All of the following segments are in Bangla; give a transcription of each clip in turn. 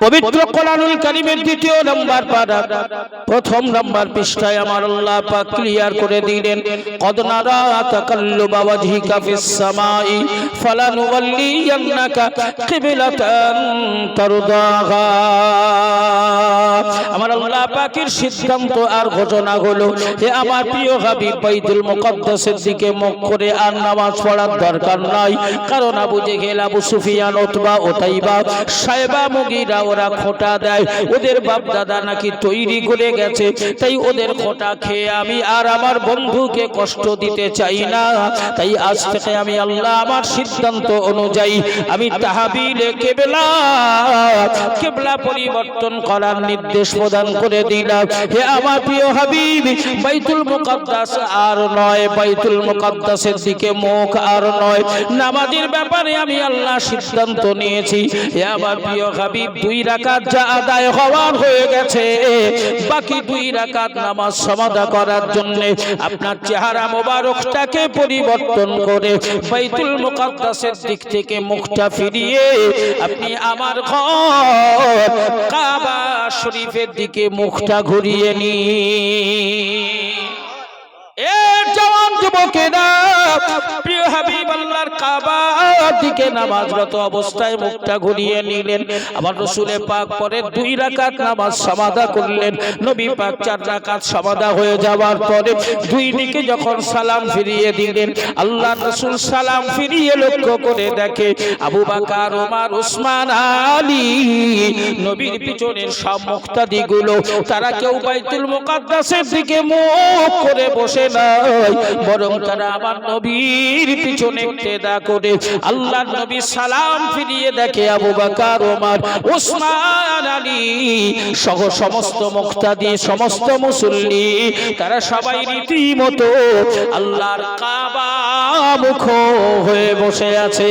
পবিত্র কোরআনুল কারিমের দ্বিতীয় নাম্বার পারা প্রথম নাম্বার পৃষ্ঠায় আমার আল্লাহ পাক ক্লিয়ার করে দিলেন কদ নারা তাকাল্লুবা ওয়াজহিকা ফিস সামাই ফালানুওয়াল্লিয়ান্নাকা কিবলাতান তারদাহা। আমার আল্লাহ পাকের সিদ্ধান্ত আর ঘোষণা হলো যে আমার প্রিয় হাবিব বাইতুল মুকদ্দাসের দিকে মুখ করে আর নামাজ পড়ার দরকার নাই। কারণ Abu Jahl Abu Sufyan Utba Utaiba সাহেবা মুগিরা ওরা খোটা দেয়। ওদের বাপ দাদা নাকি তৈরি করে গেছে। তাই ওদের খোটা খেয়ে আমি আর আমার বন্ধুকে কষ্ট দিতে চাই না। তাই আজ থেকে আমি আল্লাহ আমার সিদ্ধান্ত অনুযায়ী আমি তাহাবিলে কেবলা কেবলা পরিবর্তন করার নির্দেশ প্রদান করে দিলাম। হে আমার প্রিয় হাবিব, বাইতুল মুকদ্দাস আর নয়, বাইতুল মুকদ্দাসের দিকে মুখ আর নয়। নামাজের ব্যাপারে আমি আল্লাহ সিদ্ধান্ত নিয়েছি। হে আমার প্রিয় হাবিব, দুই রাকাত যা আদায় হওয়ার হয়ে গেছে, বাকি দুই রাকাত নামাজ সমাধা করার জন্য আপনার চেহারা মোবারকটাকে পরিবর্তন করে বাইতুল মুকদ্দাসের দিক থেকে মুখটা ফিরিয়ে আপনি আমার ঘর কাবা শরীফের দিকে মুখটা ঘুরিয়ে নিন। যুবকেরা অবস্থায় মুখটা ঘুরিয়ে নিলেন। আমার রসুলে পাক পরে দুই রাকাত নামাজ সমাধা করলেন। নবী পাক চার রাকাত সমাধা হয়ে যাওয়ার পরে দুই দিকে যখন সালাম ফিরিয়ে দিলেন আল্লাহ রসুল সালাম ফিরিয়ে লক্ষ্য করে দেখে আবু বাকার ওমার উসমান, আলী নবীর পিছনের সব মুক্তাদিগুলো, তারা কেউ বাইতুল মুকাদ্দাসের দিকে মুখ করে বসে নাই। বরং তারা আমার নবীর পিছনে তেদা করে আল্লাহ নবী সালাম ফিরিয়ে দেখে আবু বাকার ওমার ওসমান আলী সহ সমস্ত মুক্তাদি, সমস্ত মুসল্লি, তারা সবাই রীতিমতো আল্লাহর কাবা মুখ হয়ে বসে আছে।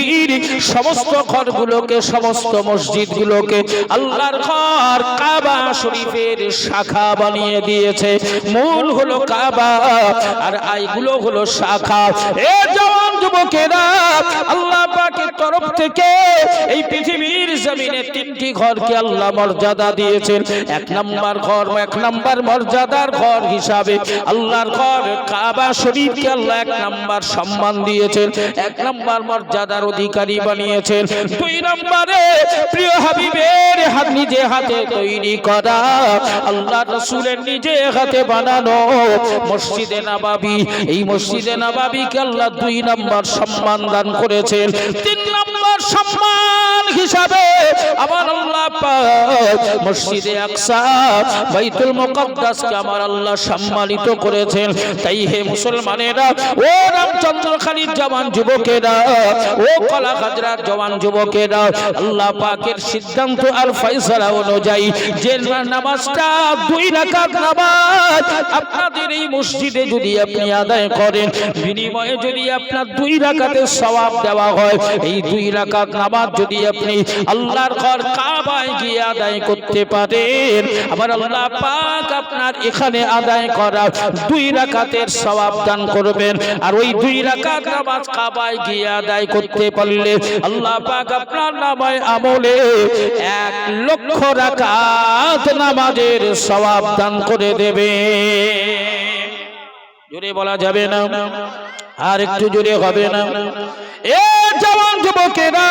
পৃথিবীর সমস্ত ঘরগুলোকে, সমস্ত মসজিদগুলোকে আল্লাহর ঘর কাবা শরীফের শাখা বানিয়ে দিয়েছে। মূল হলো কাবা, আর আইগুলো হলো শাখা। এ জওয়ান যুবকেরা, আল্লাহ পাকের তরফ থেকে এই পৃথিবীর জমিনে তিনটি ঘরকে আল্লাহ মর্যাদা দিয়েছেন। এক ঘর, এক মর্যাদার ঘর হিসাবে আল্লাহর ঘর কাবা শরীফকে আল্লাহ এক সম্মান দিয়েছেন, এক মর্যাদার অধিকারী বানিয়েছেন। দুই নম্বরে প্রিয় হাবিবের হাত নিজে হাতে তৈরি করা আল্লাহ রসুলের নিজে হাতে বানানো মসজিদে নাবাবি। এই মসজিদে নাবাবিকে আল্লাহ দুই নম্বর সম্মান দান করেছেন। তিন নম্বর সম্মান হিসাবে আমার আল্লাহ মসজিদে বাইতুল মুকদ্দাসকে আমার আল্লাহ সম্মানিত করেছেন। তাই হে মুসলমানেরা, ও রামচন্দ্র খালির জওয়ান যুবকেরা, ও কলা খাজরার জওয়ান যুবকেরা, আল্লাহ পাকের সিদ্ধান্ত আর ফয়সালা অনুযায়ী যে নামাজটা দুই রাকাত নামাজ আপনাদের এই মসজিদে যদি আপনি আদায় করেন, বিনিময়ে যদি আপনার দুই রাকাতের সওয়াব দেওয়া হয়, এই দুই রাকাত নামাজ যদি আপনি আল্লাহর ঘর কাবায় গিয়ে আদায় করতে পারেন। আবার আল্লাহ পাক আপনার এখানে আদায় করা দুই রাকাতের সওয়াব দান করবেন। আর ওই দুই রাকাত নামাজ কাবায় গিয়ে আদায় করতে পারলে আল্লাহ পাক আপনার নামায় আমলে এক লক্ষ রাকাত নামাজের সওয়াব দান করে দেবে জোরে বলা যাবে না? আর একটু জোরে হবে না? এ জওয়ান যুবকেরা,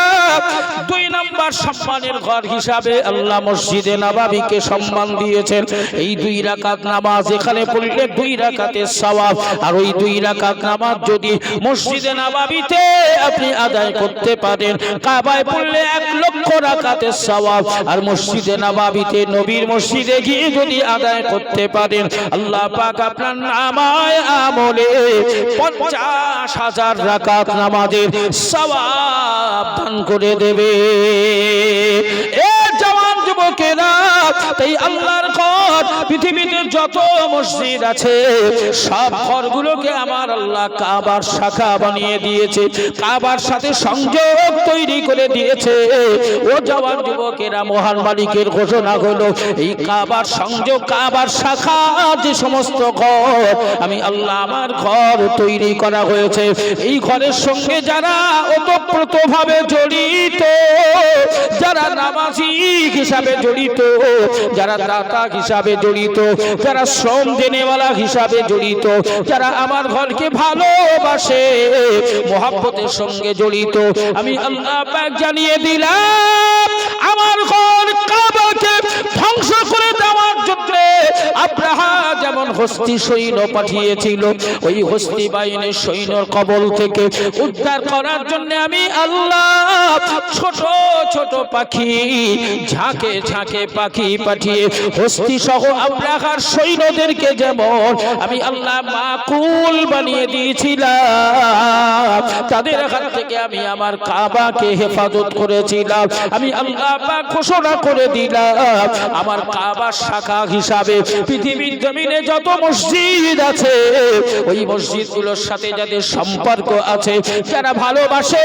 দুই নাম্বার সম্মানের ঘর হিসাবে আল্লাহ মসজিদে নবাবিকে সম্মান দিয়েছেন। এই দুই রাকাত নামাজ এখানে পড়লে দুই রাকাতের সওয়াব। আর ওই দুই রাকাত নামাজ যদি মসজিদে নবাবিতে আপনি আদায় করতে পারেন, কাবায় পড়লে এক লক্ষ রাকাতের সওয়াব। আর মসজিদে নবাবিতে নবীর মসজিদে গিয়ে যদি আদায় করতে পারেন, আল্লাহ পাক আপনার নামায় আমলে পঞ্চাশ হাজার রাকাত নামাজের সওয়াব দান করে দেবে। এ জওয়ান যুবকেরা তাই আল্লাহর ঘর পৃথিবীতে যত মসজিদ আছে, সব ঘরগুলোকে আমার আল্লাহ কাবার শাখা বানিয়ে দিয়েছে, কাবার সাথে সংযোগ তৈরি করে দিয়েছে। ও জওয়ান যুবকেরা, মহান মালিকের ঘোষণা হলো, এই কাবার সংযোগ, কাবার শাখা, যে সমস্ত ঘর, আমি আল্লাহ আমার ঘর তৈরি করা হয়েছে। এই ঘরের সঙ্গে যারা ওতপ্রোত ভাবে জড়িত, যারা নামাজি হিসাবে জড়িত, যারা দাতা হিসাবে জড়িত, যারা শ্রম দেনেওয়ালা হিসাবে জড়িত, যারা আমার ঘরকে ভালোবাসে, মহাব্বতের সঙ্গে জড়িত। আমি আল্লাহ জানিয়ে দিলাম, আমার ঘর আব্রাহা যেমন হস্তি সৈন্য পাঠিয়েছিল, ওই হস্তি বাহিনীর সৈন্যর কবল থেকে উদ্ধার করার জন্য আমি আল্লাহ ছোট ছোট পাখি, ঝাঁকে ঝাঁকে পাখি পাঠিয়ে হস্তি সহ আব্রাহার সৈন্যদেরকে যেমন আমি আল্লাহ মাকুল বানিয়ে দিয়েছিলাম, তাদের হাত থেকে আমি আমার কাবাকে হেফাজত করেছিলাম, আমি আল্লাহ ঘোষণা করে দিলাম, আমার কাবার শাখা হিসাবে পৃথিবীর জমিনে যত মসজিদ আছে, ওই মসজিদগুলোর সাথে যাদের সম্পর্ক আছে, যারা ভালোবাসে,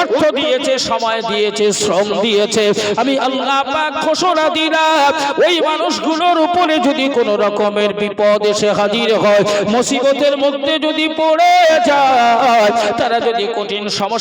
অর্থ দিয়েছে, সময় দিয়েছে, শ্রম দিয়েছে, আমি আল্লাহ পাক ঘোষণা দিলাম, ওই মানুষগুলোর উপরে যদি কোনো রকমের বিপদ এসে হাজির হয়, মুসিবতের মধ্যে যদি পড়ে যায়, তারা যদি কঠিন সমস্যা